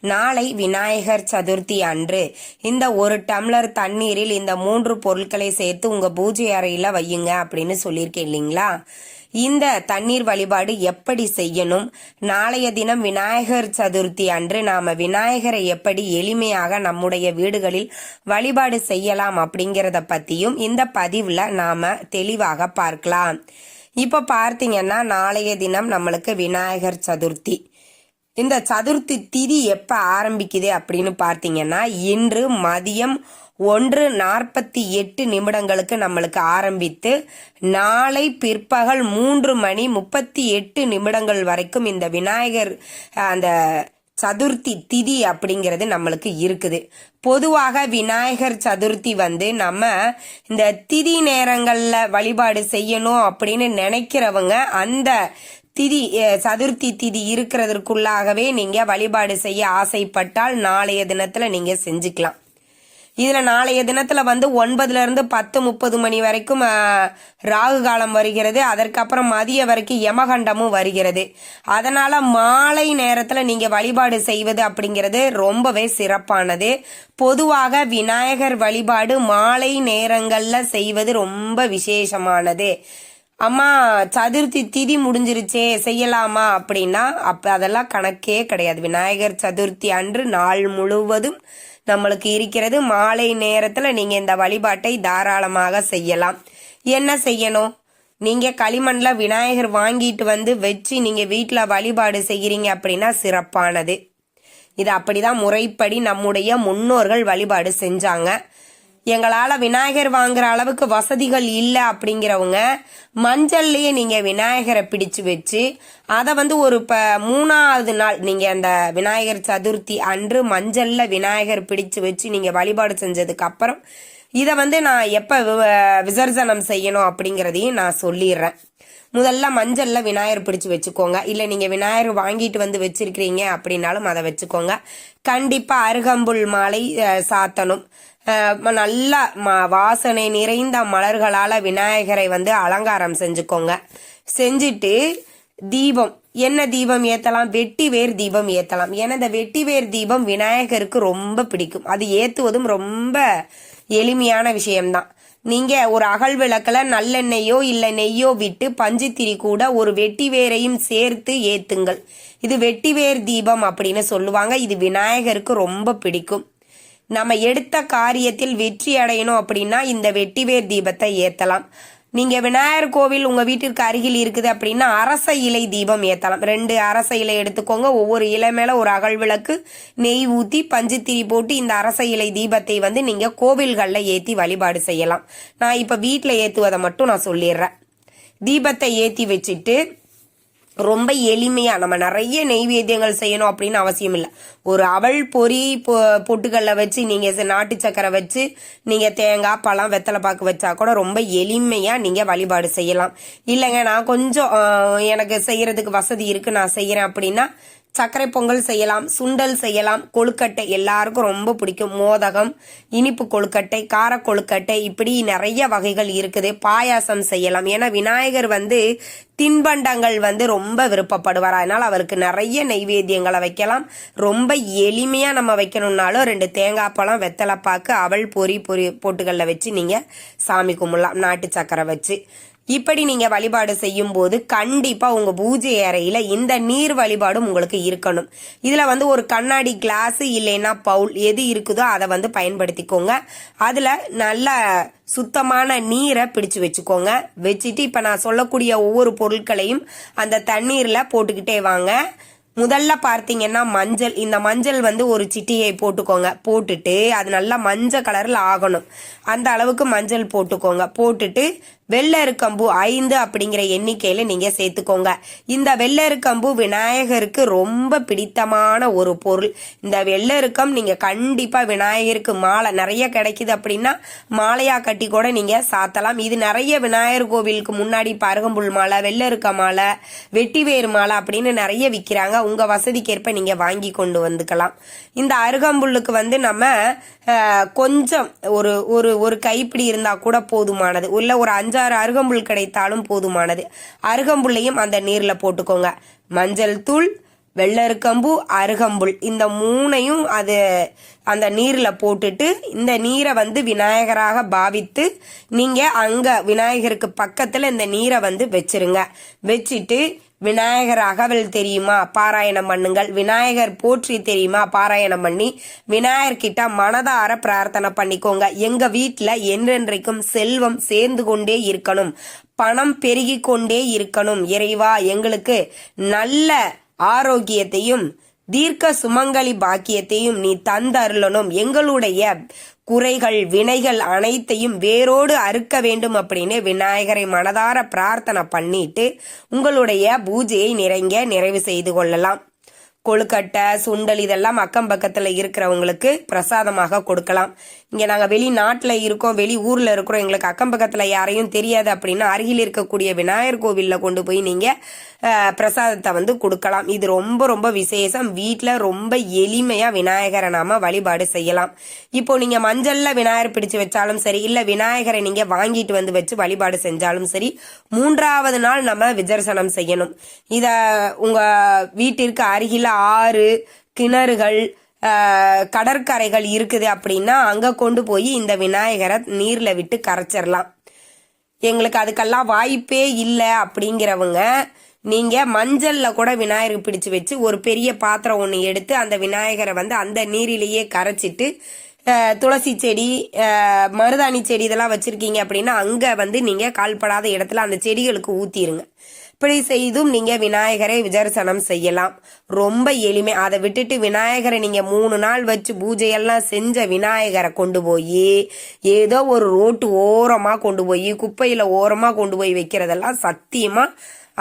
நாளை விநாயகர் சதுர்த்தி அன்று. இந்த ஒரு டம்ளர் தண்ணீரில் இந்த மூன்று பொருட்களை சேர்த்து உங்க பூஜை அறையில வையுங்க அப்படின்னு சொல்லியிருக்கேன் இல்லைங்களா? இந்த தண்ணீர் வழிபாடு எப்படி செய்யணும்? நாளைய தினம் விநாயகர் சதுர்த்தி அன்று நாம விநாயகரை எப்படி எளிமையாக நம்முடைய வீடுகளில் வழிபாடு செய்யலாம் அப்படிங்கிறத பத்தியும் இந்த பதிவுல நாம தெளிவாக பார்க்கலாம். இப்ப பார்த்தீங்கன்னா நாளைய தினம் நம்மளுக்கு விநாயகர் சதுர்த்தி. இந்த சதுர்த்தி திதி எப்ப ஆரம்பிக்குது அப்படின்னு பார்த்தீங்கன்னா இன்று மதியம் ஒன்று நாற்பத்தி எட்டு நிமிடங்களுக்கு நம்மளுக்கு ஆரம்பித்து நாளை பிற்பகல் மூன்று மணி முப்பத்தி எட்டு நிமிடங்கள் வரைக்கும் இந்த விநாயகர் அந்த சதுர்த்தி திதி அப்படிங்கிறது நம்மளுக்கு இருக்குது. பொதுவாக விநாயகர் சதுர்த்தி வந்து நம்ம இந்த திதி நேரங்களில் வழிபாடு செய்யணும் அப்படின்னு நினைக்கிறவங்க அந்த திதி சதுர்த்தி திதி இருக்கிறதற்குள்ளாகவே நீங்க வழிபாடு செய்ய ஆசைப்பட்டால் நாளைய தினத்துல நீங்க செஞ்சுக்கலாம். இதுல நாளைய தினத்துல வந்து ஒன்பதுல இருந்து பத்து முப்பது மணி வரைக்கும் ராகு காலம் வருகிறது. அதற்கப்புறம் மதிய வரைக்கும் யமகண்டமும் வருகிறது. அதனால மாலை நேரத்துல நீங்க வழிபாடு செய்வது அப்படிங்கிறது ரொம்பவே சிறப்பானது. பொதுவாக விநாயகர் வழிபாடு மாலை நேரங்கள்ல செய்வது ரொம்ப விசேஷமானது. அம்மா சதுர்த்தி திதி முடிஞ்சிருச்சே செய்யலாமா? அப்படின்னா அப்ப அதெல்லாம் கணக்கே கிடையாது. விநாயகர் சதுர்த்தி அன்று நாள் முழுவதும் நம்மளுக்கு இருக்கிறது. மாலை நேரத்துல நீங்க இந்த வழிபாட்டை தாராளமாக செய்யலாம். என்ன செய்யணும்? நீங்க களிமண்ல விநாயகர் வாங்கிட்டு வந்து வச்சு நீங்க வீட்டுல வழிபாடு செய்கிறீங்க அப்படின்னா சிறப்பானது. இது அப்படிதான் முறைப்படி நம்முடைய முன்னோர்கள் வழிபாடு செஞ்சாங்க. எங்களால் விநாயகர் வாங்குற அளவுக்கு வசதிகள் இல்லை அப்படிங்கிறவங்க மஞ்சள்லேயே நீங்கள் விநாயகரை பிடிச்சு வச்சு அதை வந்து ஒரு இப்போ மூணாவது நாள் நீங்கள் அந்த விநாயகர் சதுர்த்தி அன்று மஞ்சளில் விநாயகர் பிடிச்சு வச்சு நீங்கள் வழிபாடு செஞ்சதுக்கு அப்புறம் இதை வந்து நான் எப்போ வி- விசர்ஜனம் செய்யணும் அப்படிங்கிறதையும் நான் சொல்லிடுறேன். முதல்ல மஞ்சளில் விநாயகர் பிடிச்சி வச்சுக்கோங்க. இல்லை நீங்கள் விநாயகர் வாங்கிட்டு வந்து வச்சுருக்கிறீங்க அப்படின்னாலும் அதை வச்சுக்கோங்க. கண்டிப்பாக அருகம்புல் மாலை சாத்தணும். நல்லா ம- வாசனை நிறைந்த மலர்களால் விநாயகரை வந்து அலங்காரம் செஞ்சுக்கோங்க. செஞ்சுட்டு தீபம் என்ன தீபம் ஏற்றலாம் வெட்டி வேர் தீபம் ஏற்றலாம் ஏன்னா இந்த வெட்டி வேர் தீபம் விநாயகருக்கு ரொம்ப பிடிக்கும். அது ஏற்றுவதும் ரொம்ப எளிமையான விஷயம்தான். நீங்கள் ஒரு அகல் விளக்கில் நல்லெண்ணெயோ இல்லை நெய்யோ விட்டு பஞ்சுத்திரி கூட ஒரு வெட்டி வேரையும் சேர்த்து ஏற்றுங்கள் இது வெட்டி வேர் தீபம் அப்படின்னு சொல்லுவாங்க. இது விநாயகருக்கு ரொம்ப பிடிக்கும். நம்ம எடுத்த காரியத்தில் வெற்றி அடையணும் அப்படின்னா இந்த வெட்டிவேர் தீபத்தை ஏத்தலாம். நீங்க விநாயகர் கோவில் உங்க வீட்டிற்கு அருகில் இருக்குது அப்படின்னா அரச இலை தீபம் ஏத்தலாம். ரெண்டு அரச இலை எடுத்துக்கோங்க. ஒவ்வொரு இலை மேல ஒரு அகல் விளக்கு நெய் ஊத்தி பஞ்சுத்திரி போட்டு இந்த அரச இலை தீபத்தை வந்து நீங்க கோவில்களில் ஏத்தி வழிபாடு செய்யலாம். நான் இப்ப வீட்டில் ஏத்துவதை மட்டும் நான் சொல்லிடுறேன். தீபத்தை ஏத்தி வச்சுட்டு ரொம்ப எளிமையாக நம்ம நிறைய நெய்வேத்தியங்கள் செய்யணும் அப்படின்னு அவசியம் இல்லை ஒரு அவள் பொரி பொ- பொட்டுக்கல்ல வச்சு நீங்கள் நாட்டு சக்கரை வச்சு நீங்கள் தேங்காய் பழம் வெத்தலை பாக்கு வச்சா கூட ரொம்ப எளிமையாக நீங்கள் வழிபாடு செய்யலாம். இல்லைங்க நான் கொஞ்சம் எனக்கு செய்கிறதுக்கு வசதி இருக்குது நான் செய்கிறேன் அப்படின்னா சர்க்கரை பொங்கல் செய்யலாம் சுண்டல் செய்யலாம் கொழுக்கட்டை எல்லாருக்கும் ரொம்ப பிடிக்கும். மோதகம் இனிப்பு கொழுக்கட்டை கார கொழுக்கட்டை இப்படி நிறைய வகைகள் இருக்குது. பாயாசம் செய்யலாம். ஏன்னா விநாயகர் வந்து தின்பண்டங்கள் வந்து ரொம்ப விருப்பப்படுவார்? அதனால் அவருக்கு நிறைய நைவேத்தியங்களை வைக்கலாம். ரொம்ப எளிமையாக நம்ம வைக்கணும்னாலும் ரெண்டு தேங்காய் பழம் வெத்தலை பாக்கு அவல் பொரி பொரி போட்டுகளில் வச்சு நீங்கள் சாமி கும்பிடலாம். நாட்டு சக்கரை வச்சு. இப்படி நீங்க வழிபாடு செய்யும் போது கண்டிப்பா உங்க பூஜை அறையில இந்த நீர் வழிபாடும் உங்களுக்கு இருக்கணும். இதுல வந்து ஒரு கண்ணாடி கிளாஸ் இல்லைன்னா பவுல் எது இருக்குதோ அதை வந்து பயன்படுத்திக்கோங்க. அதுல நல்ல சுத்தமான நீரை பிடிச்சு வச்சுக்கோங்க. வச்சுட்டு இப்ப நான் சொல்லக்கூடிய ஒவ்வொரு பொருட்களையும் அந்த தண்ணீர்ல போட்டுக்கிட்டே வாங்க. முதல்ல பார்த்தீங்கன்னா மஞ்சள். இந்த மஞ்சள் வந்து ஒரு சிட்டியை போட்டுக்கோங்க. போட்டுட்டு அது நல்லா மஞ்சள் கலரில் ஆகணும். அந்த அளவுக்கு மஞ்சள் போட்டுக்கோங்க. போட்டுட்டு வெள்ளரிக்கம்பு ஐந்து அப்படிங்கிற எண்ணிக்கையில நீங்க சேர்த்துக்கோங்க. இந்த வெள்ளரிக்கம்பு விநாயகருக்கு ரொம்ப பிடித்தமான ஒரு பொருள். இந்த வெள்ளரிக்கம் நீங்க கண்டிப்பா விநாயகருக்கு மாலை நிறைய கிடைக்குது அப்படின்னா மாலையா கட்டி கூட நீங்க சாத்தலாம். இது நிறைய விநாயகர் கோவிலுக்கு முன்னாடி பருகம்புல் மாலை வெள்ளெருக்க மாலை வெட்டிவேறு மாலை அப்படின்னு நிறைய விற்கிறாங்க உங்க வசதிக்கேற்ப நீங்க வாங்கி கொண்டு வந்துக்கலாம். இந்த அருகம்புல்லுக்கு வந்து நம்ம கொஞ்சம் ஒரு ஒரு ஒரு கைப்பிடி இருந்தா கூட போதுமானது. உள்ள ஒரு அஞ்சு அஞ்சாறு அருகம்புல் கிடைத்தாலும் போதுமானது. அருகம்புல்லையும் அந்த நீரில் போட்டுக்கோங்க. மஞ்சள் தூள் வெள்ளருக்கம்பு அருகம்புல். இந்த மூணையும் அது அந்த நீரில் போட்டுட்டு இந்த நீரை வந்து விநாயகராக பாவித்து நீங்கள் அங்கே விநாயகருக்கு பக்கத்தில் இந்த நீரை வந்து வச்சிருங்க. வச்சுட்டு விநாயகர் அகவல் தெரியுமா? பாராயணம் பண்ணுங்கள். விநாயகர் போற்றி தெரியுமா? பாராயணம் பண்ணி விநாயகர்கிட்ட மனதார பிரார்த்தனை பண்ணிக்கோங்க. எங்கள் வீட்டில் என்றென்றைக்கும் செல்வம் சேர்ந்து கொண்டே இருக்கணும். பணம் பெருகி கொண்டே இருக்கணும். இறைவா எங்களுக்கு நல்ல ஆரோக்கியத்தையும் தீர்க்க சுமங்கலி பாக்கியத்தையும் நீ தந்தருளனும் எங்களுடைய குறைகள் வினைகள் அனைத்தையும் வேரோடு அறுக்க வேண்டும் அப்படின்னு விநாயகரை மனதார பிரார்த்தனை பண்ணிட்டு உங்களுடைய பூஜையை நிறைங்க நிறைவு செய்து கொள்ளலாம். கொழுக்கட்டை சுண்டல் இதெல்லாம் அக்கம் பக்கத்தில் இருக்கிறவங்களுக்கு பிரசாதமாக கொடுக்கலாம். இங்கே நாங்கள் வெளிநாட்டில் இருக்கோம் வெளி ஊரில் இருக்கிறோம். எங்களுக்கு அக்கம் பக்கத்தில் யாரையும் தெரியாது அப்படின்னா அருகில் இருக்கக்கூடிய விநாயகர் கோவிலில் கொண்டு போய் நீங்கள் பிரசாதத்தை வந்து கொடுக்கலாம். இது ரொம்ப ரொம்ப விசேஷம். வீட்டில் ரொம்ப எளிமையாக விநாயகரை நாம் வழிபாடு செய்யலாம். இப்போ நீங்கள் மஞ்சளில் விநாயகர் பிடிச்சு வச்சாலும் சரி இல்லை விநாயகரை நீங்கள் வாங்கிட்டு வந்து வச்சு வழிபாடு செஞ்சாலும் சரி மூன்றாவது நாள் நம்ம விஜர்சனம் செய்யணும். இதை உங்கள் வீட்டிற்கு அருகில் ஆறு கிணறுகள் கடற்கரைகள் இருக்குது அப்படின்னா அங்கே கொண்டு போய் இந்த விநாயகரை நீரில் விட்டு கரைச்சிடலாம் எங்களுக்கு அதுக்கெல்லாம் வாய்ப்பே இல்லை அப்படிங்கிறவங்க நீங்கள் மஞ்சளில் கூட விநாயகர் பிடிச்சு வச்சு ஒரு பெரிய பாத்திரம் ஒன்று எடுத்து அந்த விநாயகரை வந்து அந்த நீரிலேயே கரைச்சிட்டு துளசி செடி மருதாணி செடி இதெல்லாம் வச்சுருக்கீங்க அப்படின்னா அங்கே வந்து நீங்கள் கால்படாத இடத்துல அந்த செடிகளுக்கு ஊற்றிடுங்க இப்படி செய்தும் நீங்கள் விநாயகரை விஜர்சனம் செய்யலாம். ரொம்ப எளிமை. அதை விட்டுட்டு விநாயகரை நீங்கள் மூணு நாள் வச்சு பூஜையெல்லாம் செஞ்ச விநாயகரை கொண்டு போய் ஏதோ ஒரு ரோட்டு ஓரமாக கொண்டு போய் குப்பையில் ஓரமாக கொண்டு போய் வைக்கிறதெல்லாம் சத்தியமாக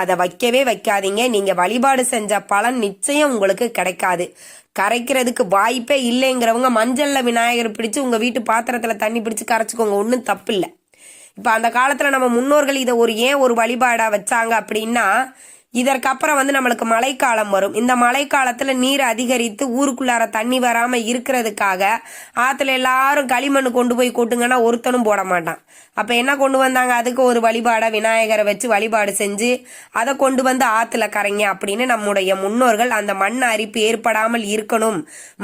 அதை வைக்கவே வைக்காதீங்க. நீங்க வழிபாடு செஞ்ச பலன் நிச்சயம் உங்களுக்கு கிடைக்காது. கரைக்கிறதுக்கு வாய்ப்பே இல்லைங்கிறவங்க மஞ்சள்ல விநாயகர் பிடிச்சு உங்க வீட்டு பாத்திரத்துல தண்ணி பிடிச்சு கரைச்சிக்கோங்க. ஒன்றும் தப்பு இல்லை இப்போ அந்த காலத்தில் நம்ம முன்னோர்கள் இதை ஒரு ஏன் ஒரு வழிபாடாக வச்சாங்க அப்படின்னா இதற்கப்புறம் வந்து நம்மளுக்கு மழைக்காலம் வரும். இந்த மழைக்காலத்தில் நீர் அதிகரித்து ஊருக்குள்ளார தண்ணி வராமல் இருக்கிறதுக்காக ஆற்றுல எல்லாரும் களிமண் கொண்டு போய் கொட்டுங்கன்னா ஒருத்தனும் போட மாட்டான். அப்போ என்ன கொண்டு வந்தாங்க? அதுக்கு ஒரு வழிபாடை விநாயகரை வச்சு வழிபாடு செஞ்சு அதை கொண்டு வந்து ஆற்றுல கரைங்க அப்படின்னு நம்முடைய முன்னோர்கள் அந்த மண் அரிப்பு ஏற்படாமல் இருக்கணும்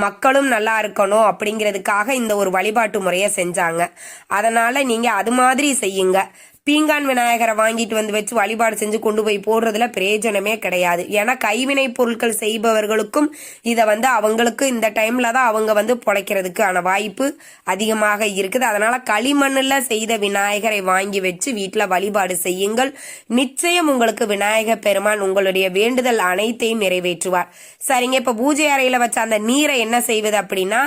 மக்களும் நல்லா இருக்கணும் அப்படிங்கிறதுக்காக இந்த ஒரு வழிபாட்டு முறையை செஞ்சாங்க. அதனால் நீங்கள் அது மாதிரி செய்யுங்க. பீங்கான் விநாயகரை வாங்கிட்டு வந்து வச்சு வழிபாடு செஞ்சு கொண்டு போய் போடுறதுல பிரயோஜனமே கிடையாது. ஏன்னா கைவினை பொருட்கள் செய்பவர்களுக்கும் இதை வந்து அவங்களுக்கு இந்த டைம்ல தான் அவங்க வந்து பொழைக்கிறதுக்கான வாய்ப்பு அதிகமாக இருக்குது. அதனால களிமண்ணில் செய்த விநாயகரை வாங்கி வச்சு வீட்டில் வழிபாடு செய்யுங்கள். நிச்சயம் உங்களுக்கு விநாயகர் பெருமான் உங்களுடைய வேண்டுதல் அனைத்தையும் நிறைவேற்றுவார். சரிங்க இப்போ பூஜை அறையில் வச்ச அந்த நீரை என்ன செய்வது அப்படின்னா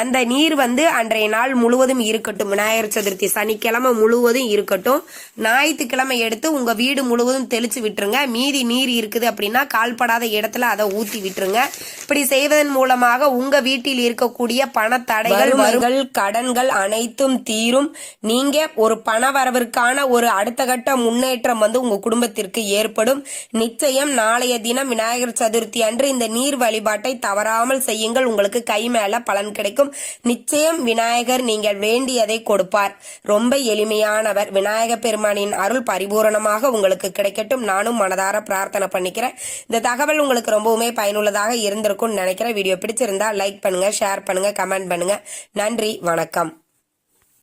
அந்த நீர் வந்து அன்றைய நாள் முழுவதும் இருக்கட்டும். விநாயகர் சதுர்த்தி சனிக்கிழமை முழுவதும் இருக்கட்டும். ஞாயிற்றுக்கிழமை எடுத்து உங்க வீடு முழுவதும் தெளிச்சு விட்டுருங்க. மீதி நீர் இருக்குது அப்படின்னா கால்படாத இடத்துல அதை ஊத்தி விட்டுருங்க. இப்படி செய்வதன் மூலமாக உங்க வீட்டில் இருக்கக்கூடிய பணத்தடைகள் வறுமைகள் கடன்கள் அனைத்தும் தீரும். நீங்க ஒரு பண வரவிற்கான ஒரு அடுத்த கட்ட முன்னேற்றம் வந்து உங்க குடும்பத்திற்கு ஏற்படும். நிச்சயம் நாளைய தினம் விநாயகர் சதுர்த்தி அன்று இந்த நீர் வழிபாட்டை தவறாமல் செய்யுங்கள். உங்களுக்கு கை மேல பலன் கிடைக்கும். நிச்சயம் விநாயகர் நீங்கள் வேண்டியதை கொடுப்பார். ரொம்ப எளிமையானவர். விநாயக பெருமானின் அருள் பரிபூரணமாக உங்களுக்கு கிடைக்கட்டும். நானும் மனதார பிரார்த்தனை பண்ணிக்கிறேன். இந்த தகவல் உங்களுக்கு ரொம்பவுமே பயனுள்ளதாக இருந்திருக்கும்னு நினைக்கிறேன். வீடியோ பிடிச்சிருந்தா லைக் பண்ணுங்க ஷேர் பண்ணுங்க கமெண்ட் பண்ணுங்க. நன்றி வணக்கம்.